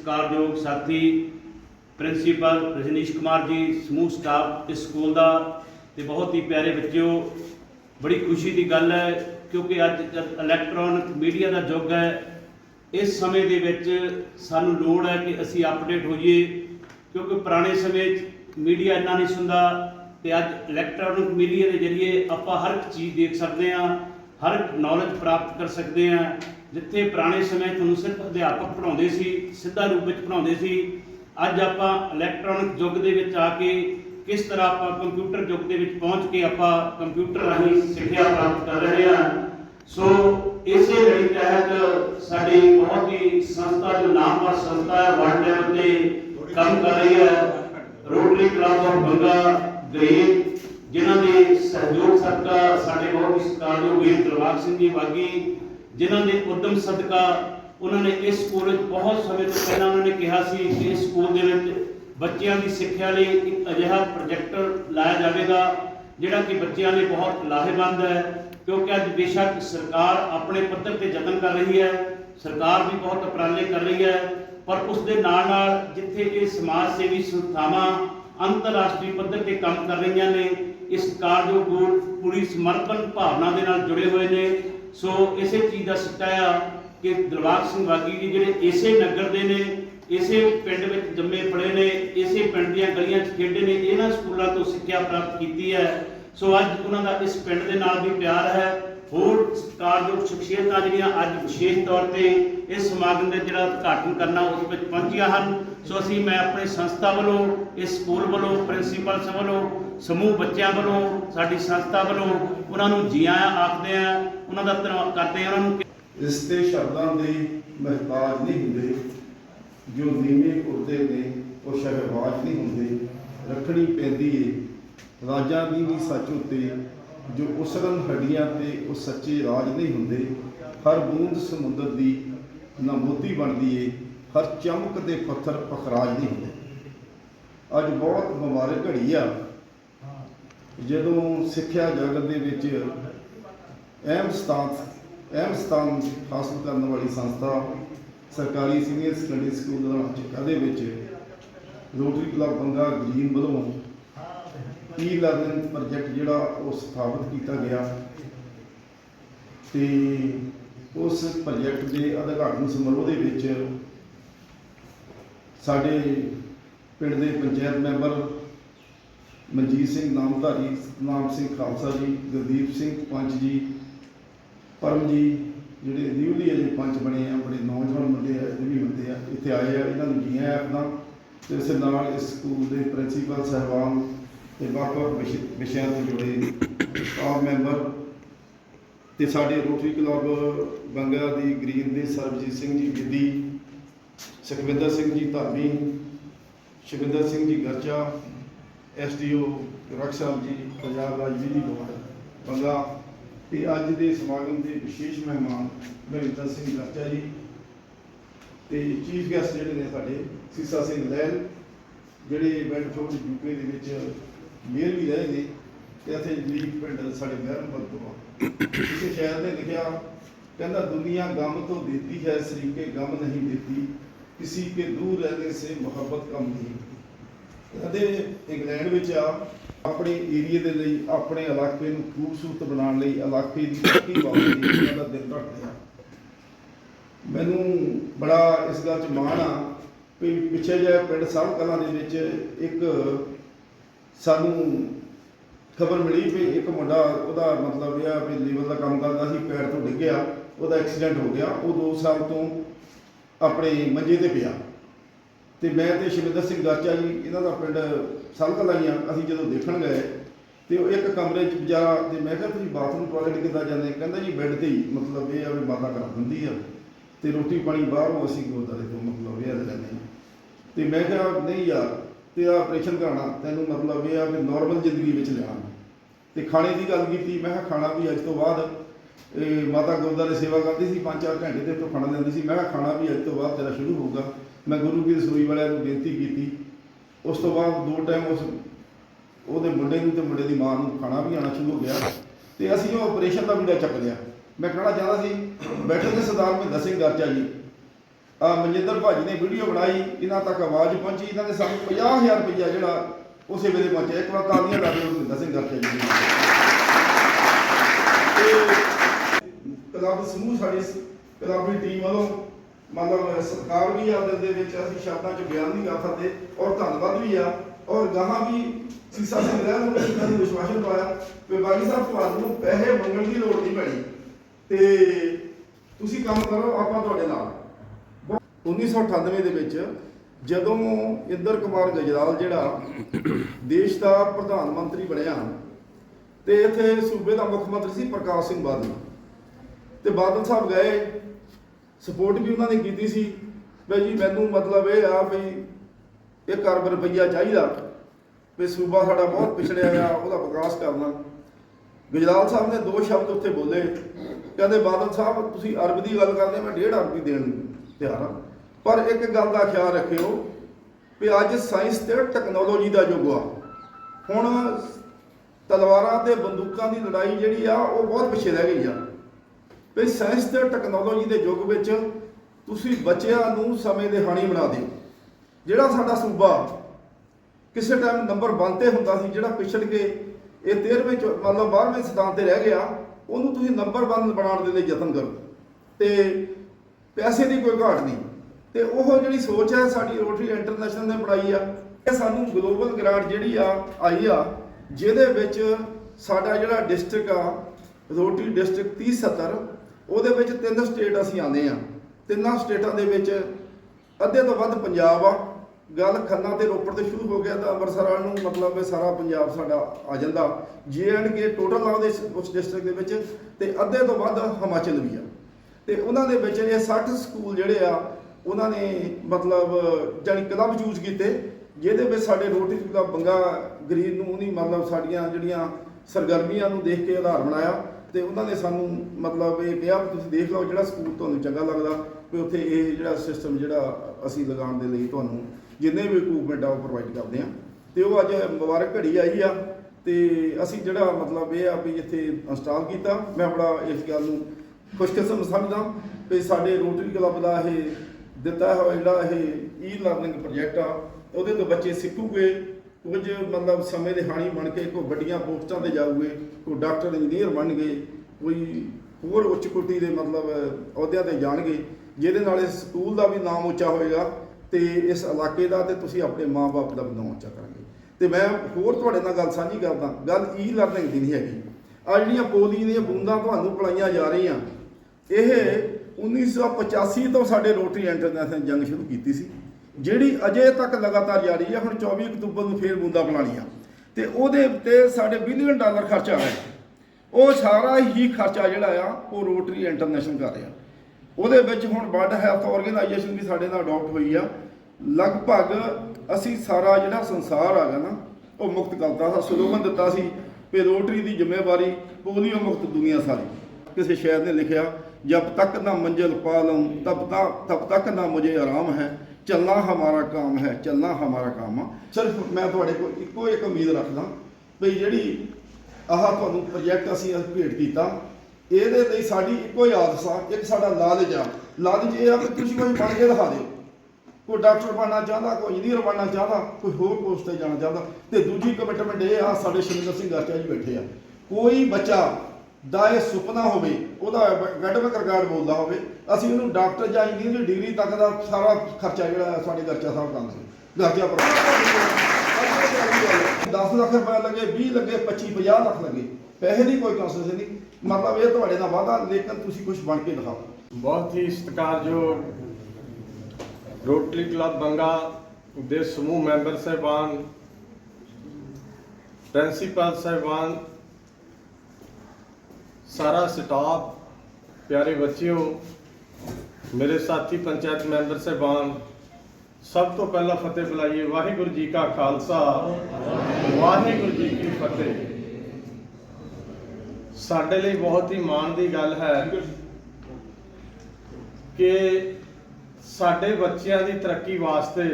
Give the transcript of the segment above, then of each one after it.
ਸਤਿਕਾਰਯੋਗ ਸਾਥੀ, ਪ੍ਰਿੰਸੀਪਲ ਰਜਨੀਸ਼ ਕੁਮਾਰ ਜੀ, ਸਮੂਹ ਸਟਾਫ ਇਸ ਸਕੂਲ ਦਾ ਤੇ ਬਹੁਤ ਹੀ ਪਿਆਰੇ ਬੱਚਿਓ, ਬੜੀ ਖੁਸ਼ੀ ਦੀ ਗੱਲ ਹੈ ਕਿਉਂਕਿ ਅੱਜ ਜਦ ਇਲੈਕਟ੍ਰੋਨਿਕ ਮੀਡੀਆ ਦਾ ਯੁੱਗ ਹੈ, ਇਸ ਸਮੇਂ ਦੇ ਵਿੱਚ ਸਾਨੂੰ ਲੋੜ ਹੈ ਕਿ ਅਸੀਂ ਅਪਡੇਟ ਹੋਈਏ ਕਿਉਂਕਿ ਪੁਰਾਣੇ ਸਮੇਂ 'ਚ ਮੀਡੀਆ ਇੰਨਾ ਨਹੀਂ ਸੁਣਦਾ ਤੇ ਅੱਜ ਇਲੈਕਟ੍ਰੋਨਿਕ ਮੀਡੀਆ ਦੇ ਜ਼ਰੀਏ ਆਪਾਂ ਹਰ ਇੱਕ ਚੀਜ਼ ਦੇਖ ਸਕਦੇ ਹਾਂ, ਹਰ ਇੱਕ ਨੌਲੇਜ ਪ੍ਰਾਪਤ ਕਰ ਸਕਦੇ ਹਾਂ। ਜਿੱਥੇ ਪੁਰਾਣੇ ਸਮੇਂ ਤੁਹਾਨੂੰ ਸਿਰਫ ਅਧਿਆਪਕ ਪੜ੍ਹਾਉਂਦੇ ਸੀ, ਸਿੱਧਾ ਰੂਪ ਵਿੱਚ ਪੜ੍ਹਾਉਂਦੇ ਸੀ, ਅੱਜ ਆਪਾਂ ਇਲੈਕਟ੍ਰੋਨਿਕ ਯੁੱਗ ਦੇ ਵਿੱਚ ਆ ਕੇ ਕਿਸ ਤਰ੍ਹਾਂ ਆਪਾਂ ਕੰਪਿਊਟਰ ਯੁੱਗ ਦੇ ਵਿੱਚ ਪਹੁੰਚ ਕੇ ਆਪਾਂ ਕੰਪਿਊਟਰ ਰਾਹੀਂ ਸਿੱਖਿਆ ਪ੍ਰਾਪਤ ਕਰ ਰਹੇ ਹਾਂ। ਸੋ ਇਸੇ ਲੜੀ ਤਹਿਤ ਸਾਡੀ ਬਹੁਤ ਹੀ ਸੰਸਥਾ ਜੋ ਨਾਮਵਰ ਸੰਸਥਾ ਹੈ ਵਰਲਡ ਲੈਵਲ ਤੇ ਕੰਮ ਕਰ ਰਹੀ ਹੈ ਰੋਟਰੀ ਕਲੱਬ ਆਫ ਬੰਗਾ ਗ੍ਰੇਡ ਜਿਨ੍ਹਾਂ ਦੇ ਸਹਿਯੋਗ ਸਦਕਾ ਸਾਡੇ ਬਹੁਤ ਹੀ ਸਤਿਕਾਰਯੋਗ ਵੀਰ ਦਰਬਾਰ ਸਿੰਘ ਜੀ ਬਾਗੀ ਜਿਨ੍ਹਾਂ ਦੇ ਉਦਮ ਸਦਕਾ ਉਹਨਾਂ ਨੇ ਇਸ ਸਕੂਲ ਵਿੱਚ ਬਹੁਤ ਸਮੇਂ ਤੋਂ ਪਹਿਲਾਂ ਉਹਨਾਂ ਨੇ ਕਿਹਾ ਸੀ ਕਿ ਇਸ ਸਕੂਲ ਦੇ ਵਿੱਚ ਬੱਚਿਆਂ ਦੀ ਸਿੱਖਿਆ ਲਈ ਇੱਕ ਅਜਿਹਾ ਪ੍ਰੋਜੈਕਟਰ ਲਾਇਆ ਜਾਵੇਗਾ, ਜਿਹੜਾ ਕਿ ਬੱਚਿਆਂ ਲਈ ਬਹੁਤ ਲਾਹੇਵੰਦ ਹੈ, ਕਿਉਂਕਿ ਅੱਜ ਬੇਸ਼ੱਕ ਸਰਕਾਰ ਆਪਣੇ ਪੱਧਰ ਤੇ ਯਤਨ ਕਰ ਰਹੀ ਹੈ, ਸਰਕਾਰ ਵੀ ਬਹੁਤ ਉਪਰਾਲੇ ਕਰ ਰਹੀ ਹੈ, ਪਰ ਉਸ ਦੇ ਨਾਲ ਨਾਲ ਜਿੱਥੇ ਇਹ ਸਮਾਜ ਸੇਵੀ ਸੰਸਥਾਵਾਂ ਅੰਤਰਰਾਸ਼ਟਰੀ ਪੱਧਰ ਤੇ ਕੰਮ ਕਰ ਰਹੀਆਂ ਨੇ, ਇਸ ਕਾਰਜੋਂ ਪੂਰੀ ਸਮਰਪਣ ਭਾਵਨਾ ਦੇ ਨਾਲ ਜੁੜੇ ਹੋਏ ਨੇ ਸੋ ਇਸੇ ਚੀਜ਼ ਦਾ ਸਿੱਟਾ ਆ ਕਿ ਦਿਲਬਾਗ ਸਿੰਘ ਬਾਗੀ ਜੀ ਜਿਹੜੇ ਇਸੇ ਨਗਰ ਦੇ ਨੇ, ਇਸੇ ਪਿੰਡ ਵਿੱਚ ਜੰਮੇ ਪੜੇ ਨੇ, ਇਸੇ ਪਿੰਡ ਦੀਆਂ ਗਲੀਆਂ 'ਚ ਖੇਡੇ ਨੇ, ਇਹਨਾਂ ਸਕੂਲਾਂ ਤੋਂ ਸਿੱਖਿਆ ਪ੍ਰਾਪਤ ਕੀਤੀ ਹੈ। ਸੋ ਅੱਜ ਉਹਨਾਂ ਦਾ ਇਸ ਪਿੰਡ ਦੇ ਨਾਲ ਵੀ ਪਿਆਰ ਹੈ। ਹੋਰ ਸਤਿਕਾਰਯੋਗ ਸ਼ਖਸੀਅਤਾਂ ਜਿਹੜੀਆਂ ਅੱਜ ਵਿਸ਼ੇਸ਼ ਤੌਰ ਤੇ ਇਸ ਸਮਾਗਮ ਦੇ ਜਿਹੜਾ ਉਦਘਾਟਨ ਕਰਨਾ ਉਸ ਵਿੱਚ ਪਹੁੰਚੀਆਂ ਹਨ। ਸੋ ਅਸੀਂ, ਮੈਂ ਆਪਣੀ ਸੰਸਥਾ ਵੱਲੋਂ, ਇਸ ਸਕੂਲ ਵੱਲੋਂ, ਪ੍ਰਿੰਸੀਪਲ ਵੱਲੋਂ ਸਮੂਹ ਬੱਚਿਆਂ ਵੱਲੋਂ, ਸਾਡੀ ਸੰਸਥਾ ਵੱਲੋਂ ਉਹਨਾਂ ਨੂੰ ਜੀ ਆਇਆਂ ਆਖਦੇ ਆ, ਉਹਨਾਂ ਦਾ ਧੰਨਵਾਦ ਕਰਦੇ ਆ, ਉਹਨਾਂ ਨੂੰ ਰਿਸ਼ਤੇ ਸ਼ਬਦਾਂ ਦੇ ਮਹਿਤਾਜ ਨਹੀਂ ਹੁੰਦੇ। ਜੋ ਨੀਵੇਂ ਕੁਰਦੇ ਨੇ, ਉਹ ਸ਼ਹਿਬਾਜ਼ ਨਹੀਂ ਹੁੰਦੇ। ਰੱਖਣੀ ਪੈਂਦੀ ਏ। ਰਾਜਾਂ ਦੀ ਵੀ ਸੱਚ ਉੱਤੇ, ਜੋ ਉਸਰਨ ਹੱਡੀਆਂ ਤੇ ਉਹ ਸੱਚੇ ਰਾਜ ਨਹੀਂ ਹੁੰਦੇ। ਹਰ ਬੂੰਦ ਸਮੁੰਦਰ ਦੀ ਨਾ ਮੋਤੀ ਬਣਦੀ ਏ। ਹਰ ਚਮਕ ਦੇ ਪੱਥਰ ਪਖਰਾਜ ਨਹੀਂ ਹੁੰਦੇ। ਅੱਜ ਬਹੁਤ ਮੁਬਾਰਕ ਘੜੀ ਆ। ਜਦੋਂ ਸਿੱਖਿਆ ਜਗਤ ਦੇ ਵਿੱਚ ਅਹਿਮ ਸਥਾਨ ਅਹਿਮ ਸਥਾਨ ਹਾਸਲ ਕਰਨ ਵਾਲੀ ਸੰਸਥਾ ਸਰਕਾਰੀ ਸੀਨੀਅਰ ਸੈਕੰਡਰੀ ਸਕੂਲ ਦਾ ਚਿੱਕਾ ਦੇ ਵਿੱਚ ਰੋਟਰੀ ਕਲੱਬ ਬੰਗਾ ਗ੍ਰੀਨ ਵੱਲੋਂ ਈ ਲਰਨਿੰਗ ਪ੍ਰੋਜੈਕਟ ਜਿਹੜਾ ਉਹ ਸਥਾਪਿਤ ਕੀਤਾ ਗਿਆ। ਤੇ ਉਸ ਪ੍ਰੋਜੈਕਟ ਦੇ ਉਦਘਾਟਨ ਸਮਾਰੋਹ ਦੇ ਵਿੱਚ ਸਾਡੇ ਪਿੰਡ ਦੇ ਪੰਚਾਇਤ ਮੈਂਬਰ ਮਨਜੀਤ ਸਿੰਘ ਨਾਮਧਾਰੀ, ਨਾਮ ਸਿੰਘ ਖਾਲਸਾ ਜੀ, ਗੁਰਦੀਪ ਸਿੰਘ ਪੰਚ ਜੀ ਪਰਮ ਜੀ ਜਿਹੜੇ ਨਿਊਲੀ ਅਜੇ ਪੰਚ ਬਣੇ ਆ, ਬੜੇ ਨੌਜਵਾਨ ਬੰਦੇ ਆ, ਇਹ ਵੀ ਬੰਦੇ ਆ, ਇੱਥੇ ਆਏ ਆ, ਇਹਨਾਂ ਨੂੰ ਜੀ ਆਇਆਂ ਆਪਣਾ। ਤੇ ਇਸ ਨਾਲ ਇਸ ਸਕੂਲ ਦੇ ਪ੍ਰਿੰਸੀਪਲ ਸਾਹਿਬਾਨ ਤੇ ਵੱਖ ਵੱਖ ਵਿਸ਼- ਵਿਸ਼ਿਆਂ ਤੋਂ ਜੁੜੇ ਸਟਾਫ ਮੈਂਬਰ ਤੇ ਸਾਡੇ ਰੋਟਰੀ ਕਲੱਬ ਬੰਗਾ ਦੀ ਗ੍ਰੀਨ ਦੇ ਸਰਬਜੀਤ ਸਿੰਘ ਜੀ ਗਿੱਦੀ ਸੁਖਵਿੰਦਰ ਸਿੰਘ ਜੀ ਧਾਮੀ ਸ਼ਿਵਿੰਦਰ ਸਿੰਘ ਜੀ ਗਰਚਾ ਐਸ ਐਸਡੀਓ ਰਖ ਸਾਹਿਬ ਜੀ, ਪੰਜਾਬ ਰਾਜ ਜੀ ਦੀ ਬੋਰਡ ਬੰਗਾ ਤੇ ਅੱਜ ਦੇ ਸਮਾਗਮ ਦੇ ਵਿਸ਼ੇਸ਼ ਮਹਿਮਾਨ ਨਰਿੰਦਰ ਸਿੰਘ ਲੱਚਾ ਜੀ ਤੇ ਚੀਫ ਗੈਸਟ ਜਿਹੜੇ ਨੇ ਸਾਡੇ, ਸੀਸਾ ਸਿੰਘ ਲਹਿਲ, ਜਿਹੜੇ ਬੈਡਫੋਰਡ ਯੂਕੇ ਦੇ ਵਿੱਚ ਮੇਅਰ ਵੀ ਰਹੇ ਨੇ, ਤੇ ਇੱਥੇ ਲੀਗ ਪਿੰਡ ਸਾਡੇ ਮਹਿਰਮਪੁਰ ਤੋਂ ਕਿਸੇ ਸ਼ਹਿਰ ਨੇ ਲਿਖਿਆ, ਕਹਿੰਦਾ, ਦੁਨੀਆ ਗਮ ਤੋਂ ਦੇਤੀ ਹੈ ਸਰੀਕੇ ਗਮ ਨਹੀਂ ਦਿੱਤੀ, ਕਿਸੇ ਕੇ ਦੂਰ ਰਹਨੇ ਸੇ ਮੁਹੱਬਤ ਕਮ ਨਹੀਂ। ਕਹਿੰਦੇ ਇੰਗਲੈਂਡ ਵਿੱਚ ਆ, ਆਪਣੇ ਏਰੀਏ ਦੇ ਲਈ, ਆਪਣੇ ਇਲਾਕੇ ਨੂੰ ਖੂਬਸੂਰਤ ਬਣਾਉਣ ਲਈ, ਇਲਾਕੇ ਦੀ ਤਰੱਕੀ ਵਾਸਤੇ ਉਹਨਾਂ ਦਾ ਦਿਲ ਰੱਖਦੇ ਆ ਮੈਨੂੰ ਬੜਾ ਇਸ ਗੱਲ 'ਚ ਮਾਣ ਆ ਵੀ ਪਿੱਛੇ ਜਿਹੇ ਪਿੰਡ ਸਾਹਿਬ ਕਲਾਂ ਦੇ ਵਿੱਚ ਇੱਕ ਸਾਨੂੰ ਖਬਰ ਮਿਲੀ ਵੀ ਇੱਕ ਮੁੰਡਾ, ਉਹਦਾ ਮਤਲਬ ਇਹ ਆ ਵੀ ਲੀਵਰ ਦਾ ਕੰਮ ਕਰਦਾ ਸੀ, ਪੈਰ ਤੋਂ ਡਿੱਗਿਆ, ਉਹਦਾ ਐਕਸੀਡੈਂਟ ਹੋ ਗਿਆ, ਉਹ 2 ਸਾਲ ਤੋਂ ਆਪਣੇ ਮੰਜੇ ਤੇ ਪਿਆ। ਤੇ ਮੈਂ ਤੇ ਸ਼ਿਵਿੰਦਰ ਸਿੰਘ ਗਾਚਾ ਜੀ, ਇਹਨਾਂ ਦਾ ਪਿੰਡ ਸਲਕ ਲਾਈਆਂ, ਅਸੀਂ ਜਦੋਂ ਦੇਖਣ ਗਏ, ਤੇ ਉਹ ਇੱਕ ਕਮਰੇ 'ਚ ਵਿਚਾਰਾ ਤੇ ਮੈਂ ਕਿਹਾ, ਤੁਸੀਂ ਬਾਥਰੂਮ ਟਾਇਲਟ ਕਿੱਦਾਂ ਜਾਂਦੇ? ਕਹਿੰਦਾ ਜੀ ਬੈੱਡ ਤੇ ਹੀ, ਮਤਲਬ ਇਹ ਆ ਵੀ ਮਾਤਾ ਕਰ ਦਿੰਦੀ ਆ। ਤੇ ਰੋਟੀ ਪਾਣੀ ਬਾਹਰੋਂ ਅਸੀਂ ਗੁਰਦਾਰੇ ਤੋਂ ਮਤਲਬ ਇਹ ਲੈ ਲੈਂਦੇ ਹਾਂ। ਤੇ ਮੈਂ ਕਿਹਾ, ਨਹੀਂ ਯਾਰ ਤੇਰਾ ਆਪਰੇਸ਼ਨ ਕਰਾਉਣਾ, ਤੈਨੂੰ ਮਤਲਬ ਇਹ ਆ ਵੀ ਨਾਰਮਲ ਜ਼ਿੰਦਗੀ ਵਿੱਚ ਲਿਆਉਣਾ ਤੇ ਖਾਣੇ ਦੀ ਗੱਲ ਕੀਤੀ, ਮੈਂ ਕਿਹਾ, ਖਾਣਾ ਵੀ ਅੱਜ ਤੋਂ ਬਾਅਦ। ਇਹ ਮਾਤਾ ਗੁਰਦਾਰੇ ਸੇਵਾ ਕਰਦੀ ਸੀ 5-4 ਘੰਟੇ ਦੇ ਤੋਂ ਖਾਣਾ ਦਿੰਦੀ ਸੀ। ਮੈਂ ਕਿਹਾ, ਖਾਣਾ ਵੀ ਅੱਜ ਤੋਂ ਬਾਅਦ ਤੇਰਾ ਸ਼ੁਰੂ ਹੋਊਗਾ। ਮੈਂ ਗੁਰੂ ਕੀ ਰਸੋਈ ਵਾਲਿਆਂ ਨੂੰ ਬੇਨਤੀ ਕੀਤੀ। ਉਸ ਤੋਂ ਬਾਅਦ ਦੋ ਟਾਈਮ ਉਸ ਉਹਦੇ ਮੁੰਡੇ ਨੂੰ ਤੇ ਮੁੰਡੇ ਦੀ ਮਾਂ ਨੂੰ ਖਾਣਾ ਵੀ ਆਣਾ ਸ਼ੁਰੂ ਹੋ ਗਿਆ ਤੇ ਅਸੀਂ ਉਹ ਆਪਰੇਸ਼ਨ ਦਾ ਵੀੜਾ ਚੱਕ ਲਿਆ। ਮੈਂ ਕਹਿਣਾ ਚਾਹੁੰਦਾ ਸੀ, ਬੈਠੇ ਦੇ ਸਰਦਾਰ ਮਹਿੰਦਰ ਸਿੰਘ ਗਰਚਾ ਜੀ ਆ ਮਨਜਿੰਦਰ ਭਾਜੀ ਨੇ ਵੀਡੀਓ ਬਣਾਈ, ਇਹਨਾਂ ਤੱਕ ਆਵਾਜ਼ ਪਹੁੰਚੀ, ਇਹਨਾਂ ਨੇ ਸਾਨੂੰ 50000 ਰੁਪਇਆ ਜਿਹੜਾ ਉਸੇ ਵੇਲੇ ਪਹੁੰਚਿਆ। ਇੱਕ ਵਾਰ ਤਾਲੀਆਂ ਲਾ ਦਿਓ ਦਿੰਦਾ ਸਿੰਘ ਕਰਕੇ ਜੀ ਕਲੱਬ ਸਮੂਹ ਸਾਡੀ ਕਲੱਬ ਦੀ ਟੀਮ ਵੱਲੋਂ ਮਤਲਬ ਸਰਕਾਰ ਵੀ ਆ ਦਿਲ ਦੇ ਵਿੱਚ ਅਸੀਂ ਸ਼ਬਦਾਂ 'ਚ ਬਿਆਨ ਨਹੀਂ ਕਰ ਸਕਦੇ ਔਰ ਧੰਨਵਾਦ ਵੀ ਆ ਔਰ ਗਾਹਾਂ ਵੀ ਸੀਸਾ ਸਿੰਘ ਰਹਿਣ ਨੂੰ ਇਹਨਾਂ ਨੂੰ ਵਿਸ਼ਵਾਸ ਪਾਇਆ ਕਿ ਬਾਗੀ ਸਾਹਿਬ ਤੁਹਾਨੂੰ ਪੈਸੇ ਮੰਗਣ ਦੀ ਲੋੜ ਨਹੀਂ ਪੈਣੀ। ਤੇ ਤੁਸੀਂ ਕੰਮ ਕਰੋ, ਆਪਾਂ ਤੁਹਾਡੇ ਨਾਲ। 1998 ਦੇ ਵਿੱਚ ਜਦੋਂ ਇੰਦਰ ਕੁਮਾਰ ਗਜਰਾਲ ਜਿਹੜਾ ਦੇਸ਼ ਦਾ ਪ੍ਰਧਾਨ ਮੰਤਰੀ ਬਣਿਆ ਤੇ ਇੱਥੇ ਸੂਬੇ ਦਾ ਮੁੱਖ ਮੰਤਰੀ ਸੀ ਪ੍ਰਕਾਸ਼ ਸਿੰਘ ਬਾਦਲ। ਤੇ ਬਾਦਲ ਸਾਹਿਬ ਗਏ ਸਪੋਰਟ ਵੀ ਉਹਨਾਂ ਨੇ ਕੀਤੀ ਸੀ। ਵੀ ਜੀ, ਮੈਨੂੰ ਮਤਲਬ ਇਹ ਆ ਵੀ ਇੱਕ ਅਰਬ ਰੁਪਈਆ ਚਾਹੀਦਾ ਵੀ ਸੂਬਾ ਸਾਡਾ ਬਹੁਤ ਪਿਛੜਿਆ ਆ ਉਹਦਾ ਵਿਕਾਸ ਕਰਨਾ। ਗੁਜਰਾਲ ਸਾਹਿਬ ਨੇ ਦੋ ਸ਼ਬਦ ਉੱਥੇ ਬੋਲੇ। ਕਹਿੰਦੇ, ਬਾਦਲ ਸਾਹਿਬ, ਤੁਸੀਂ ਅਰਬ ਦੀ ਗੱਲ ਕਰਦੇ, ਮੈਂ ਡੇਢ ਅਰਬ ਦੀ ਦੇਣ ਤਿਆਰ ਹਾਂ। ਪਰ ਇੱਕ ਗੱਲ ਦਾ ਖਿਆਲ ਰੱਖਿਓ ਵੀ ਅੱਜ ਸਾਇੰਸ ਤੇ ਟੈਕਨੋਲੋਜੀ ਦਾ ਯੁੱਗ ਆ। ਹੁਣ ਤਲਵਾਰਾਂ ਤੇ ਬੰਦੂਕਾਂ ਦੀ ਲੜਾਈ ਜਿਹੜੀ ਆ, ਉਹ ਬਹੁਤ ਪਿੱਛੇ ਰਹਿ ਗਈ ਆ। ਵੀ ਸਾਇੰਸ ਤੇ ਟੈਕਨੋਲੋਜੀ ਦੇ ਯੁੱਗ ਵਿੱਚ ਤੁਸੀਂ ਬੱਚਿਆਂ ਨੂੰ ਸਮੇਂ ਦੇ ਹਾਣੀ ਬਣਾ ਦਿਓ। ਜਿਹੜਾ ਸਾਡਾ ਸੂਬਾ ਕਿਸੇ ਟਾਈਮ ਨੰਬਰ 1 ਤੇ ਹੁੰਦਾ ਸੀ, ਜਿਹੜਾ ਪਿਛੜ ਕੇ ਇਹ 13ਵੇਂ ਚ ਮਤਲਬ 12ਵੇਂ ਸਥਾਨ ਤੇ ਰਹਿ ਗਿਆ, ਉਹਨੂੰ ਤੁਸੀਂ ਨੰਬਰ 1 ਬਣਾਉਣ ਦੇ ਲਈ ਯਤਨ ਕਰੋ। ਤੇ ਪੈਸੇ ਦੀ ਕੋਈ ਘਾਟ ਨਹੀਂ। ਤੇ ਉਹ ਜਿਹੜੀ ਸੋਚ ਹੈ, ਸਾਡੀ ਰੋਟਰੀ ਇੰਟਰਨੈਸ਼ਨਲ ਨੇ ਬਣਾਈ ਆ, ਇਹ ਸਾਨੂੰ ਗਲੋਬਲ ਗ੍ਰਾਂਟ ਜਿਹੜੀ ਆ, ਆਈ ਆ, ਜਿਹਦੇ ਵਿੱਚ ਸਾਡਾ ਜਿਹੜਾ ਡਿਸਟ੍ਰਿਕਟ ਆ, ਰੋਟਰੀ ਡਿਸਟ੍ਰਿਕਟ 3070 ਉਹਦੇ ਵਿੱਚ ਤਿੰਨ ਸਟੇਟ ਅਸੀਂ ਆਉਂਦੇ ਆ ਤਿੰਨਾਂ ਸਟੇਟਾਂ ਦੇ ਵਿੱਚ ਅੱਧੇ ਤੋਂ ਵੱਧ ਪੰਜਾਬ ਆ। ਗੱਲ ਖੰਨਾ ਤੇ ਰੋਪੜ ਤੇ ਸ਼ੁਰੂ ਹੋ ਗਿਆ ਤਾਂ ਅੰਮ੍ਰਿਤਸਰ ਵਾਲ ਨੂੰ ਮਤਲਬ ਇਹ ਸਾਰਾ ਪੰਜਾਬ ਸਾਡਾ ਆ ਜਾਂਦਾ। ਜੇ ਐਂਡ ਕੇ ਟੋਟਲ ਆ ਉਹਦੇ ਉਸ ਡਿਸਟ੍ਰਿਕਟ ਦੇ ਵਿੱਚ ਤੇ ਅੱਧੇ ਤੋਂ ਵੱਧ ਹਿਮਾਚਲ ਵੀ ਆ। ਤੇ ਉਹਨਾਂ ਦੇ ਵਿੱਚ ਇਹ 60 ਸਕੂਲ ਜਿਹੜੇ ਆ, ਉਹਨਾਂ ਨੇ ਮਤਲਬ ਜਾਨੀ ਕਲੱਬ ਯੂਜ ਕੀਤੇ, ਜਿਹਦੇ ਵਿੱਚ ਸਾਡੇ ਰੋਟਰੀ ਕਲੱਬ ਬੰਗਾ ਗਰੀਨ ਨੂੰ ਉਹਨੀ ਮਤਲਬ ਸਾਡੀਆਂ ਜਿਹੜੀਆਂ ਸਰਗਰਮੀਆਂ ਨੂੰ ਦੇਖ ਕੇ ਆਧਾਰ ਬਣਾਇਆ। ਤੇ ਉਹਨਾਂ ਨੇ ਸਾਨੂੰ ਮਤਲਬ ਇਹ ਕਿਹਾ ਵੀ ਤੁਸੀਂ ਦੇਖ ਲਓ ਜਿਹੜਾ ਸਕੂਲ ਤੁਹਾਨੂੰ ਚੰਗਾ ਲੱਗਦਾ ਵੀ ਉੱਥੇ ਇਹ ਜਿਹੜਾ ਸਿਸਟਮ ਜਿਹੜਾ ਅਸੀਂ ਲਗਾਉਣ ਦੇ ਲਈ ਤੁਹਾਨੂੰ ਜਿੰਨੇ ਵੀ ਇਕੂਪਮੈਂਟ ਆ ਉਹ ਪ੍ਰੋਵਾਈਡ ਕਰਦੇ ਆ ਤੇ ਉਹ ਅੱਜ ਮੁਬਾਰਕ ਘੜੀ ਆਈ ਆ ਤੇ ਅਸੀਂ ਜਿਹੜਾ ਮਤਲਬ ਇਹ ਆ ਵੀ ਇੱਥੇ ਇੰਸਟਾਲ ਕੀਤਾ। ਮੈਂ ਬੜਾ ਇਸ ਗੱਲ ਨੂੰ ਖੁਸ਼ਕਿਸਮ ਸਮਝਦਾ ਵੀ ਸਾਡੇ ਰੋਟਰੀ ਕਲੱਬ ਦਾ ਇਹ ਦਿੱਤਾ ਹੋਇਆ ਜਿਹੜਾ ਇਹ ਈ ਲਰਨਿੰਗ ਪ੍ਰੋਜੈਕਟ ਆ, ਉਹਦੇ ਤੋਂ ਬੱਚੇ ਸਿੱਖੂਗੇ। ਕੁਝ ਮਤਲਬ ਸਮੇਂ ਦੇ ਹਾਣੀ ਬਣ ਕੇ ਕੋਈ ਵੱਡੀਆਂ ਪੋਸਟਾਂ ਤੇ ਜਾਊਗੇ, ਕੋਈ ਡਾਕਟਰ, ਇੰਜੀਨੀਅਰ ਬਣ ਗਏ, ਕੋਈ ਹੋਰ ਉੱਚ ਕੋਟੀ ਦੇ ਮਤਲਬ ਅਹੁਦਿਆਂ ਤੇ ਜਾਣਗੇ, ਜਿਹਦੇ ਨਾਲ ਇਸ ਸਕੂਲ ਦਾ ਵੀ ਨਾਮ ਉੱਚਾ ਹੋਏਗਾ ਤੇ ਇਸ ਇਲਾਕੇ ਦਾ ਤੇ ਤੁਸੀਂ ਆਪਣੇ ਮਾਪੇ ਦਾ ਵੀ ਨਾਮ ਉੱਚਾ ਕਰਾਂਗੇ ਤੇ ਮੈਂ ਹੋਰ ਤੁਹਾਡੇ ਨਾਲ ਗੱਲ ਸਾਂਝੀ ਕਰਦਾ, ਗੱਲ ਈ ਲਰਨਿੰਗ ਦੀ ਨਹੀਂ ਹੈਗੀ। ਆ ਜਿਹੜੀਆਂ ਪੋਲੀ ਦੀਆਂ ਬੂੰਦਾਂ ਤੁਹਾਨੂੰ ਪਲਾਈਆਂ ਜਾ ਰਹੀਆਂ, ਇਹ 1985 ਤੋਂ ਸਾਡੇ ਰੋਟਰੀ ਇੰਟਰਨੈਸ਼ਨਲ ਜੰਗ ਸ਼ੁਰੂ ਕੀਤੀ ਸੀ। ਜਿਹੜੀ ਅਜੇ ਤੱਕ ਲਗਾਤਾਰ ਜਾਰੀ ਹੈ ਹੁਣ 24 ਅਕਤੂਬਰ ਨੂੰ ਫੇਰ ਬੂੰਦਾਂ ਬਣਾਉਣੀਆਂ। ਤੇ ਉਹਦੇ ਉੱਤੇ ਸਾਡੇ ਬਿਲੀਅਨ ਡਾਲਰ ਖਰਚਾ ਹੈ ਉਹ ਸਾਰਾ ਹੀ ਖਰਚਾ ਜਿਹੜਾ ਆ, ਉਹ ਰੋਟਰੀ ਇੰਟਰਨੈਸ਼ਨਲ ਕਰ ਰਿਹਾ। ਉਹਦੇ ਵਿੱਚ ਹੁਣ ਵਰਲਡ ਹੈਲਥ ਆਰਗੇਨਾਈਜੇਸ਼ਨ ਵੀ ਸਾਡੇ ਨਾਲ ਅਡਾਪਟ ਹੋਈ ਆ। ਲਗਭਗ ਅਸੀਂ ਸਾਰਾ ਜਿਹੜਾ ਸੰਸਾਰ ਆ ਗਿਆ ਨਾ, ਉਹ ਮੁਕਤ ਕਰਤਾ ਸੀ। ਸਲੋਗਨ ਦਿੱਤਾ ਸੀ ਕਿ ਰੋਟਰੀ ਦੀ ਜ਼ਿੰਮੇਵਾਰੀ ਪੋਲੀਓ ਮੁਕਤ ਦੁਨੀਆ ਸਾਰੀ। ਕਿਸੇ ਸ਼ਾਇਰ ਨੇ ਲਿਖਿਆ, ਜਬ ਤੱਕ ਨਾ ਮੰਜ਼ਿਲ ਪਾ ਲਊਂ, ਤਬ ਤੱਕ ਤਬ ਤੱਕ ਨਾ ਮੁਝੇ ਆਰਾਮ ਹੈ। ਚੱਲਣਾ ਹਮਾਰਾ ਕੰਮ ਹੈ, ਚੱਲਣਾ ਹਮਾਰਾ ਕੰਮ ਆ। ਸਿਰਫ ਮੈਂ ਤੁਹਾਡੇ ਕੋਲ ਇੱਕੋ ਇੱਕ ਉਮੀਦ ਰੱਖਦਾ ਵੀ ਜਿਹੜੀ ਆਹ ਤੁਹਾਨੂੰ ਪ੍ਰੋਜੈਕਟ ਅਸੀਂ ਭੇਟ ਕੀਤਾ, ਇਹਦੇ ਲਈ ਸਾਡੀ ਇੱਕੋ ਹੀ ਆਦਤ ਆ, ਇੱਕ ਸਾਡਾ ਲਾਲਚ ਆ। ਲਾਲਚ ਇਹ ਆ ਕਿ ਤੁਸੀਂ ਕੋਈ ਬਣ ਕੇ ਦਿਖਾ ਦਿਓ। ਕੋਈ ਡਾਕਟਰ ਬਣਨਾ ਚਾਹੁੰਦਾ, ਕੋਈ ਇੰਜੀਨੀਅਰ ਬਣਨਾ ਚਾਹੁੰਦਾ, ਕੋਈ ਹੋਰ ਪੋਸਟ ਤੇ ਜਾਣਾ ਚਾਹੁੰਦਾ। ਤੇ ਦੂਜੀ ਕਮਿਟਮੈਂਟ ਇਹ ਆ, ਸਾਡੇ ਸ਼ਿੰਦਰ ਸਿੰਘ ਗਾਚਾ ਜੀ ਬੈਠੇ ਆ। ਕੋਈ ਬੱਚਾ ਦਾ ਇਹ ਸੁਪਨਾ ਹੋਵੇ, ਉਹਦਾ ਅਕੈਡਮਿਕ ਰਿਕਾਰਡ ਬੋਲਦਾ ਹੋਵੇ, ਅਸੀਂ ਉਹਨੂੰ ਡਾਕਟਰ ਜਾਂ ਇੰਜੀਨੀਅਰ ਦੀ ਡਿਗਰੀ ਤੱਕ ਦਾ ਸਾਰਾ ਖਰਚਾ ਜਿਹੜਾ ਸਾਡੇ ਗਰਚਾ ਸਾਹਿਬ ਕਰਦੇ ਗਰਚਾ ਪਰ 10 ਲੱਖ ਰੁਪਏ ਲੱਗੇ 20 ਲੱਗੇ 25 50 ਲੱਖ ਲੱਗੇ। ਪੈਸੇ ਦੀ ਕੋਈ ਕੰਸੈਸ਼ਨ ਨਹੀਂ। ਮਤਲਬ ਇਹ ਤੁਹਾਡੇ ਨਾਲ ਵਾਦਾ ਲੇਕਿਨ ਤੁਸੀਂ ਕੁਝ ਬਣ ਕੇ ਦਿਖਾਓ। ਬਹੁਤ ਹੀ ਸਤਿਕਾਰਯੋਗ ਰੋਟਰੀ ਕਲੱਬ ਬੰਗਾ ਦੇ ਸਮੂਹ ਮੈਂਬਰ ਸਹਿਬਾਨ, ਪ੍ਰਿੰਸੀਪਲ ਸਹਿਬਾਨ ਸਾਰਾ ਸਟਾਫ ਪਿਆਰੇ ਬੱਚਿਓ, ਮੇਰੇ ਸਾਥੀ ਪੰਚਾਇਤ ਮੈਂਬਰ ਸਹਿਬਾਨ, ਸਭ ਤੋਂ ਪਹਿਲਾਂ ਫਤਿਹ ਬੁਲਾਈਏ ਵਾਹਿਗੁਰੂ ਜੀ ਕਾ ਖਾਲਸਾ, ਵਾਹਿਗੁਰੂ ਜੀ ਕੀ ਫਤਿਹ। ਸਾਡੇ ਲਈ ਬਹੁਤ ਹੀ ਮਾਣ ਦੀ ਗੱਲ ਹੈ ਕਿ ਸਾਡੇ ਬੱਚਿਆਂ ਦੀ ਤਰੱਕੀ ਵਾਸਤੇ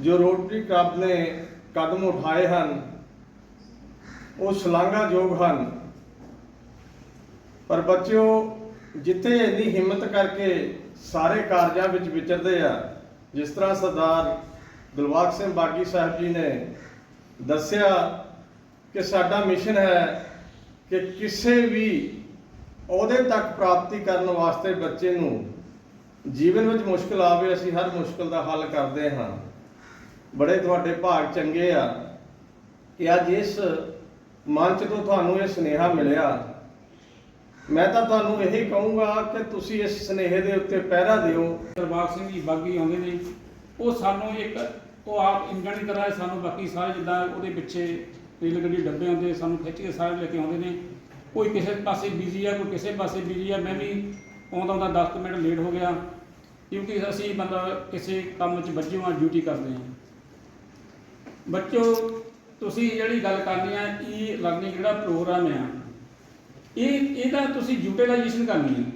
ਜੋ ਰੋਟਰੀ ਕਲੱਬ ਨੇ ਕਦਮ ਉਠਾਏ ਹਨ, ਉਹ ਸ਼ਲਾਘਾਯੋਗ ਹਨ। ਪਰ ਬੱਚਿਓ, ਜਿੱਥੇ ਇੰਨੀ ਹਿੰਮਤ ਕਰਕੇ ਸਾਰੇ ਕਾਰਜਾਂ ਵਿੱਚ ਵਿਚਰਦੇ ਆ, ਜਿਸ ਤਰ੍ਹਾਂ ਸਰਦਾਰ ਦਿਲਬਾਗ ਸਿੰਘ ਬਾਗੀ ਸਾਹਿਬ ਜੀ ਨੇ ਦੱਸਿਆ ਕਿ ਸਾਡਾ ਮਿਸ਼ਨ ਹੈ ਕਿ ਕਿਸੇ ਵੀ ਅਹੁਦੇ ਤੱਕ ਪ੍ਰਾਪਤੀ ਕਰਨ ਵਾਸਤੇ ਬੱਚੇ ਨੂੰ ਜੀਵਨ ਵਿੱਚ ਮੁਸ਼ਕਲ ਆਵੇ, ਅਸੀਂ ਹਰ ਮੁਸ਼ਕਲ ਦਾ ਹੱਲ ਕਰਦੇ ਹਾਂ। ਬੜੇ ਤੁਹਾਡੇ ਭਾਗ ਚੰਗੇ ਆ ਕਿ ਅੱਜ ਇਸ ਮੰਚ ਤੋਂ ਤੁਹਾਨੂੰ ਇਹ ਸੁਨੇਹਾ ਮਿਲਿਆ ਮੈਂ ਤਾਂ ਤੁਹਾਨੂੰ ਇਹੀ ਕਹੂੰਗਾ ਕਿ ਤੁਸੀਂ ਇਸ ਸੁਨੇਹੇ ਦੇ ਉੱਤੇ ਪਹਿਰਾ ਦਿਓ। ਦਰਬਾਰ ਸਿੰਘ ਜੀ ਬਾਗੀ ਆਉਂਦੇ ਨੇ। ਉਹ ਸਾਨੂੰ ਇੱਕ, ਉਹ ਆਪ ਇੰਜਣ ਦੀ ਤਰ੍ਹਾਂ ਸਾਨੂੰ ਬਾਕੀ ਸਾਰੇ ਜਿੱਦਾਂ ਉਹਦੇ ਪਿੱਛੇ ਰੇਲ ਗੱਡੀ ਡੱਬੇ ਆਉਂਦੇ, ਸਾਨੂੰ ਖਿੱਚ ਕੇ ਸਾਰੇ ਲੈ ਕੇ ਆਉਂਦੇ ਨੇ। ਕੋਈ ਕਿਸੇ ਪਾਸੇ ਬਿਜ਼ੀ ਆ, ਕੋਈ ਕਿਸੇ ਪਾਸੇ ਬਿਜ਼ੀ ਆ। ਮੈਂ ਵੀ ਆਉਂਦਾ ਆਉਂਦਾ 10 ਕੁ ਮਿੰਟ ਲੇਟ ਹੋ ਗਿਆ। ਕਿਉਂਕਿ ਅਸੀਂ ਮਤਲਬ ਕਿਸੇ ਕੰਮ 'ਚ ਬੱਝੇ ਹਾਂ ਡਿਊਟੀ ਕਰਦੇ ਹਾਂ ਬੱਚੋ, ਤੁਸੀਂ ਜਿਹੜੀ ਗੱਲ ਕਰਨੀ ਆ ਈ ਲਰਨਿੰਗ ਜਿਹੜਾ ਪ੍ਰੋਗਰਾਮ ਆ ਇਹ, ਇਹਦਾ ਤੁਸੀਂ ਯੂਟਿਲਾਈਜੇਸ਼ਨ ਕਰਨੀ ਹੈ।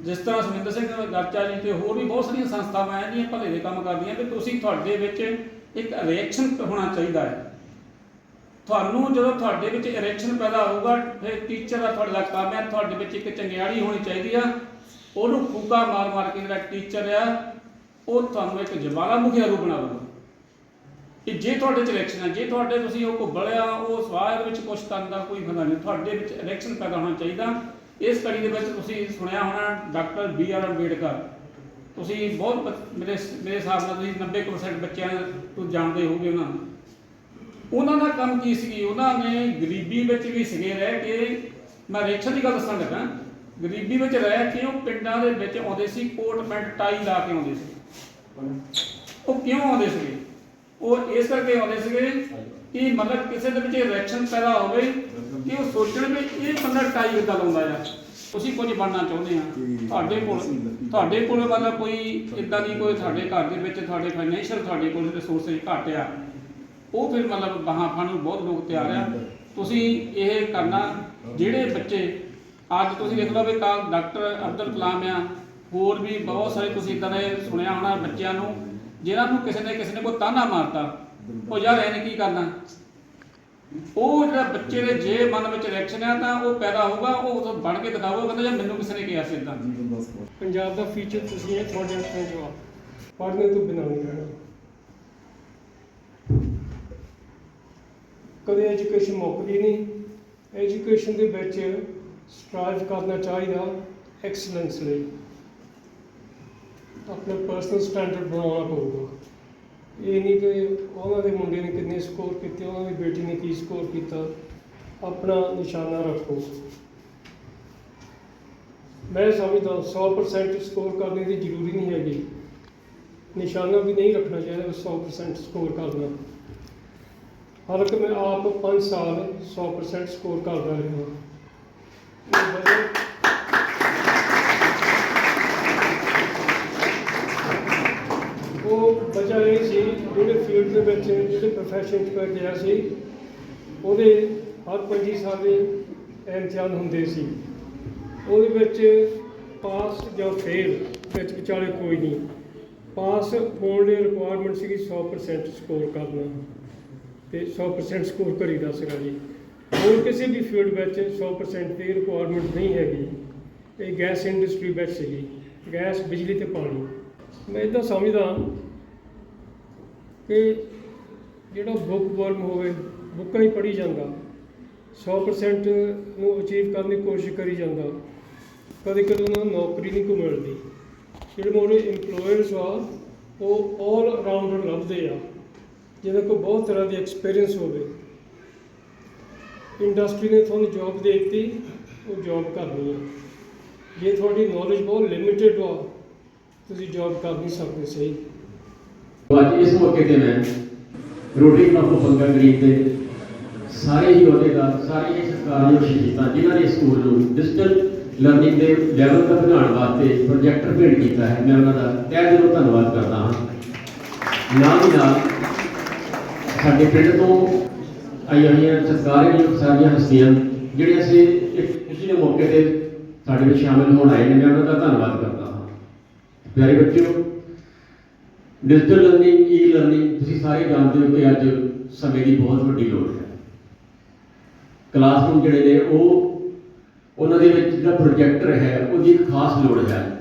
ਜਿਸ ਤਰ੍ਹਾਂ ਸੁਮਿੰਦਰ ਸਿੰਘ ਗਰਚਾ ਜੀ ਤੇ ਹੋਰ ਵੀ ਬਹੁਤ ਸਾਰੀਆਂ ਸੰਸਥਾਵਾਂ ਹੈ ਜਿਹੜੀਆਂ ਭਲੇ ਦੇ ਕੰਮ ਕਰਦੀਆਂ ਤੇ ਤੁਸੀਂ ਤੁਹਾਡੇ ਵਿੱਚ ਇੱਕ ਰਿਐਕਸ਼ਨ ਹੋਣਾ ਚਾਹੀਦਾ ਹੈ। ਤੁਹਾਨੂੰ ਜਦੋਂ ਤੁਹਾਡੇ ਵਿੱਚ ਰਿਐਕਸ਼ਨ ਪੈਦਾ ਹੋਊਗਾ, ਫਿਰ ਟੀਚਰ ਦਾ ਤੁਹਾਡਾ ਕੰਮ ਹੈ, ਤੁਹਾਡੇ ਵਿੱਚ ਇੱਕ ਚੰਗਿਆੜੀ ਹੋਣੀ ਚਾਹੀਦੀ ਆ। ਉਹਨੂੰ ਫੂਕਾ ਮਾਰ ਮਾਰ ਕੇ ਜਿਹੜਾ ਟੀਚਰ ਆ, ਉਹ ਤੁਹਾਨੂੰ ਇੱਕ ਜਵਾਲਾਮੁਖੀ ਰੂਪ ਬਣਾਊਗਾ। ਕਿ ਜੇ ਤੁਹਾਡੇ ਚ ਇਲੈਕਸ਼ਨ ਹੈ ਜੇ ਤੁਹਾਡੇ ਤੁਸੀਂ ਉਹ ਘੁੱਬਲਿਆ ਉਹ ਸਵਾਹ ਦੇ ਵਿੱਚ ਕੁਝ ਕਰਨ ਦਾ ਕੋਈ ਫਾਇਦਾ ਨਹੀਂ। ਤੁਹਾਡੇ ਵਿੱਚ ਇਲੈਕਸ਼ਨ ਪੈਦਾ ਹੋਣਾ ਚਾਹੀਦਾ। ਇਸ ਕੜੀ ਦੇ ਵਿੱਚ ਤੁਸੀਂ ਸੁਣਿਆ ਹੋਣਾ ਡਾਕਟਰ ਬੀ ਆਰ ਅੰਬੇਡਕਰ। ਤੁਸੀਂ ਬਹੁਤ ਮੇਰੇ ਮੇਰੇ ਹਿਸਾਬ ਨਾਲ ਤੁਸੀਂ 90% ਬੱਚਿਆਂ ਨੂੰ ਜਾਣਦੇ ਹੋਗੇ ਉਹਨਾਂ ਨੂੰ। ਉਹਨਾਂ ਦਾ ਕੰਮ ਕੀ ਸੀ? ਉਹਨਾਂ ਨੇ ਗਰੀਬੀ ਵਿੱਚ ਵੀ ਸਿਗੇ ਰਹਿ ਕੇ। ਮੈਂ ਰਿਐਕਸ਼ਨ ਦੀ ਗੱਲ ਦੱਸਣ ਲੱਗਾ। ਗਰੀਬੀ ਵਿੱਚ ਰਹਿ ਕੇ ਉਹ ਪਿੰਡਾਂ ਦੇ ਵਿੱਚ ਆਉਂਦੇ ਸੀ ਕੋਟ ਪੈਂਟ ਟਾਈ ਲਾ ਕੇ ਆਉਂਦੇ ਸੀ। ਉਹ ਕਿਉਂ ਆਉਂਦੇ ਸੀਗੇ? ਉਹ ਇਸ ਕਰਕੇ ਆਉਂਦੇ ਸੀਗੇ ਕਿ ਮਤਲਬ ਕਿਸੇ ਦੇ ਵਿੱਚ ਰਿਐਕਸ਼ਨ ਪੈਦਾ ਹੋਵੇ ਕਿ ਉਹ ਸੋਚਣ ਵੀ ਇਹ ਬੰਦਾ ਟਾਈ ਕਿੱਦਾਂ ਲਾਉਂਦਾ ਆ। ਤੁਸੀਂ ਕੁਝ ਬਣਨਾ ਚਾਹੁੰਦੇ ਆ। ਤੁਹਾਡੇ ਕੋਲ ਤੁਹਾਡੇ ਕੋਲ ਮਤਲਬ ਕੋਈ ਇਦਾਂ ਦੀ ਕੋਈ ਤੁਹਾਡੇ ਘਰ ਦੇ ਵਿੱਚ ਤੁਹਾਡੇ ਫਾਈਨੈਂਸ਼ੀਅਲ ਤੁਹਾਡੇ ਕੋਲ ਰਿਸੋਰਸਸ ਘੱਟ ਆ। ਉਹ ਫਿਰ ਮਤਲਬ ਬਾਹਾਂ ਨੂੰ ਬਹੁਤ ਲੋਕ ਤਿਆਰ ਆ। ਤੁਸੀਂ ਇਹ ਕਰਨਾ ਜਿਹੜੇ ਬੱਚੇ ਅੱਜ ਤੁਸੀਂ ਦੇਖ ਲਓ ਵੀ ਕੱਲ ਡਾਕਟਰ ਅਬਦੁਲ ਕਲਾਮ ਆ। ਹੋਰ ਵੀ ਬਹੁਤ ਸਾਰੇ ਤੁਸੀਂ ਇਦਾਂ ਦੇ ਸੁਣਿਆ ਹੋਣਾ ਬੱਚਿਆਂ ਨੂੰ। ਜਿਹਨਾਂ ਨੂੰ ਕਿਸੇ ਨੇ ਕਿਸੇ ਨੇ ਕੋਈ ਤਾਨਾ ਮਾਰਤਾ, ਉਹ ਯਾਰ ਇਹਨੇ ਕੀ ਕਰਨਾ? ਉਹ ਜਿਹੜਾ ਬੱਚੇ ਦੇ ਜੇ ਮਨ ਵਿੱਚ ਰਿਐਕਸ਼ਨ ਆ ਤਾਂ ਉਹ ਪੈਦਾ ਹੋਊਗਾ, ਉਹ ਉਦੋਂ ਬਣ ਕੇ ਦਿਖਾਊਗਾ, ਕਹਿੰਦਾ ਜੇ ਮੈਨੂੰ ਕਿਸੇ ਨੇ ਕਿਹਾ ਸੀ ਇਦਾਂ ਪੰਜਾਬ ਦਾ ਫਿਊਚਰ ਤੁਸੀਂ ਇਹ ਤੁਹਾਡੇ ਹੱਥਾਂ 'ਚ ਆ। ਪੜ੍ਹਨੇ ਤੋਂ ਬਿਨਾਂ ਨਹੀਂ ਰਹਿਣਾ। ਕਦੇ ਐਜੂਕੇਸ਼ਨ ਮੁੱਕਦੀ ਨਹੀਂ। ਐਜੂਕੇਸ਼ਨ ਦੇ ਵਿੱਚ ਸਟ੍ਰਾਈਵ ਕਰਨਾ ਚਾਹੀਦਾ ਐਕਸਲੈਂਸ ਲਈ। ਆਪਣਾ ਪਰਸਨਲ ਸਟੈਂਡਰਡ ਬਣਾਉਣਾ ਪਊਗਾ। ਇਹ ਨਹੀਂ ਕਿ ਉਹਨਾਂ ਦੇ ਮੁੰਡੇ ਨੇ ਕਿੰਨੇ ਸਕੋਰ ਕੀਤੇ, ਉਹਨਾਂ ਦੀ ਬੇਟੀ ਨੇ ਕੀ ਸਕੋਰ ਕੀਤਾ। ਆਪਣਾ ਨਿਸ਼ਾਨਾ ਰੱਖੋ। ਮੈਂ ਸਮਝਦਾ 100% ਸਕੋਰ ਕਰਨੇ ਦੀ ਜ਼ਰੂਰੀ ਨਹੀਂ ਹੈਗੀ। ਨਿਸ਼ਾਨਾ ਵੀ ਨਹੀਂ ਰੱਖਣਾ ਚਾਹੀਦਾ 100% ਸਕੋਰ ਕਰਨਾ। ਹਾਲਾਂਕਿ ਮੈਂ ਆਪ 5 ਸਾਲ 100% ਸਕੋਰ ਕਰਦਾ ਰਿਹਾ। ਇਹ ਇਹ ਸੀ, ਜਿਹੜੇ ਫੀਲਡ ਦੇ ਵਿੱਚ ਜਿਹੜੇ ਪ੍ਰੋਫੈਸ਼ਨ 'ਚ ਮੈਂ ਗਿਆ ਸੀ, ਉਹਦੇ ਹਰ 25 ਸਾਲ ਦੇ ਇਮਤਿਹਾਨ ਹੁੰਦੇ ਸੀ। ਉਹਦੇ ਵਿੱਚ ਪਾਸ ਜਾਂ ਫੇਲ ਵਿੱਚ ਵਿਚਾਲੇ ਕੋਈ ਨਹੀਂ। ਪਾਸ ਹੋਣ ਲਈ ਰਿਕੁਆਇਰਮੈਂਟ ਸੀਗੀ 100% ਸਕੋਰ ਕਰਨਾ। ਤੇ 100% ਸਕੋਰ ਕਰੀਦਾ ਸੀਗਾ ਜੀ। ਹੋਰ ਕਿਸੇ ਵੀ ਫੀਲਡ ਵਿੱਚ 100% ਦੀ ਰਿਕੁਆਇਰਮੈਂਟ ਨਹੀਂ ਹੈਗੀ। ਇਹ ਗੈਸ ਇੰਡਸਟਰੀ ਵਿੱਚ ਸੀਗੀ। ਗੈਸ ਬਿਜਲੀ ਤੇ ਪਾਣੀ। ਮੈਂ ਇਦਾਂ ਸਮਝਦਾ ਕਿ ਜਿਹੜਾ ਬੁੱਕ ਵਰਮ ਹੋਵੇ ਬੁੱਕਾਂ ਹੀ ਪੜ੍ਹੀ ਜਾਂਦਾ 100% ਨੂੰ ਅਚੀਵ ਕਰਨ ਦੀ ਕੋਸ਼ਿਸ਼ ਕਰੀ ਜਾਂਦਾ, ਕਦੇ ਕਦੇ ਉਹਨਾਂ ਨੂੰ ਨੌਕਰੀ ਨਹੀਂ ਕੋ ਮਿਲਦੀ। ਜਿਹੜੇ ਮੋਰੇ EMPLOYERS ਆ, ਉਹ 올 ਰਾਊਂਡਰ ਲੱਭਦੇ ਆ ਜਿਹਦੇ ਕੋਲ ਬਹੁਤ ਤਰ੍ਹਾਂ ਦੀ ਐਕਸਪੀਰੀਅੰਸ ਹੋਵੇ। ਇੰਡਸਟਰੀ ਨੇ ਤੁਹਾਨੂੰ ਜੌਬ ਦੇ ਦਿੱਤੀ, ਉਹ ਜੌਬ ਕਰਨੀ ਆ। ਜੇ ਤੁਹਾਡੀ ਨੌਲੇਜ ਬਹੁਤ ਲਿਮਿਟਿਡ ਆ, ਤੁਸੀਂ ਜੌਬ ਕਰ ਨਹੀਂ ਸਕਦੇ ਸਹੀ। ਅੱਜ ਇਸ ਮੌਕੇ ਤੇ ਮੈਂ ਰੋਟਰੀ ਕਲੱਬ ਆਫ ਬੰਗਾ ਗਰੀਬ ਦੇ ਸਾਰੇ ਹੀ ਅਹੁਦੇਦਾਰ, ਸਾਰੇ ਹੀ ਸਰਕਾਰੀ ਸ਼ਹੀਦਾਂ, ਜਿਨ੍ਹਾਂ ਨੇ ਸਕੂਲ ਨੂੰ ਡਿਜੀਟਲ ਲਰਨਿੰਗ ਦੇ ਲੈਵਲ ਤੱਕ ਵਧਾਉਣ ਵਾਸਤੇ ਪ੍ਰੋਜੈਕਟਰ ਭੇਟ ਕੀਤਾ ਹੈ, ਮੈਂ ਉਹਨਾਂ ਦਾ ਤਹਿ ਦਿਲੋਂ ਧੰਨਵਾਦ ਕਰਦਾ ਹਾਂ। ਨਾਲ ਹੀ ਨਾਲ ਸਾਡੇ ਪਿੰਡ ਤੋਂ ਆਈਆਂ ਹੋਈਆਂ ਸਰਕਾਰੀ ਸਾਰੀਆਂ ਹਸਤੀਆਂ, ਜਿਹੜੀਆਂ ਅਸੀਂ ਇੱਕ ਖੁਸ਼ੀ ਦੇ ਮੌਕੇ ਤੇ ਸਾਡੇ ਵਿੱਚ ਸ਼ਾਮਿਲ ਹੋਣ ਆਏ ਨੇ, ਮੈਂ ਉਹਨਾਂ ਦਾ ਧੰਨਵਾਦ ਕਰਦਾ ਹਾਂ। ਪਿਆਰੇ ਬੱਚਿਓ ਡਿਜੀਟਲ ਲਰਨਿੰਗ ਈ ਲਰਨਿੰਗ ਤੁਸੀਂ ਸਾਰੇ ਜਾਣਦੇ ਹੋ ਕਿ ਅੱਜ ਸਮੇਂ ਦੀ ਬਹੁਤ ਵੱਡੀ ਲੋੜ ਹੈ। ਕਲਾਸਰੂਮ ਜਿਹੜੇ ਨੇ, ਉਹ ਉਹਨਾਂ ਦੇ ਵਿੱਚ ਜਿਹੜਾ ਪ੍ਰੋਜੈਕਟਰ ਹੈ, ਉਹਦੀ ਇੱਕ ਖਾਸ ਲੋੜ ਹੈ।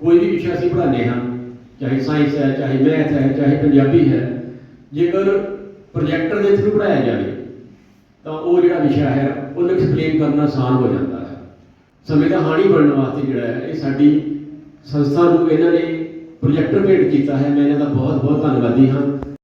ਕੋਈ ਵੀ ਵਿਸ਼ਾ ਅਸੀਂ ਪੜ੍ਹਾਉਂਦੇ ਹਾਂ, ਚਾਹੇ ਸਾਇੰਸ ਹੈ, ਚਾਹੇ ਮੈਥ ਹੈ, ਚਾਹੇ ਪੰਜਾਬੀ ਹੈ, ਜੇਕਰ ਪ੍ਰੋਜੈਕਟਰ ਦੇ ਥਰੂ ਪੜ੍ਹਾਇਆ ਜਾਵੇ, ਤਾਂ ਉਹ ਜਿਹੜਾ ਵਿਸ਼ਾ ਹੈ, ਉਹਨੂੰ ਐਕਸਪਲੇਨ ਕਰਨਾ ਆਸਾਨ ਹੋ ਜਾਂਦਾ ਹੈ। ਸਮੇਂ ਦਾ ਹਾਣੀ ਬਣਨ ਵਾਸਤੇ ਜਿਹੜਾ ਹੈ, ਇਹ ਸਾਡੀ ਸੰਸਥਾ ਨੂੰ, ਇਹਨਾਂ ਨੇ ਪ੍ਰੋਜੈਕਟਰ ਭੇਟ ਕੀਤਾ ਹੈ। ਮੈਂ ਇਹਨਾਂ ਦਾ ਬਹੁਤ ਬਹੁਤ ਧੰਨਵਾਦੀ ਹਾਂ।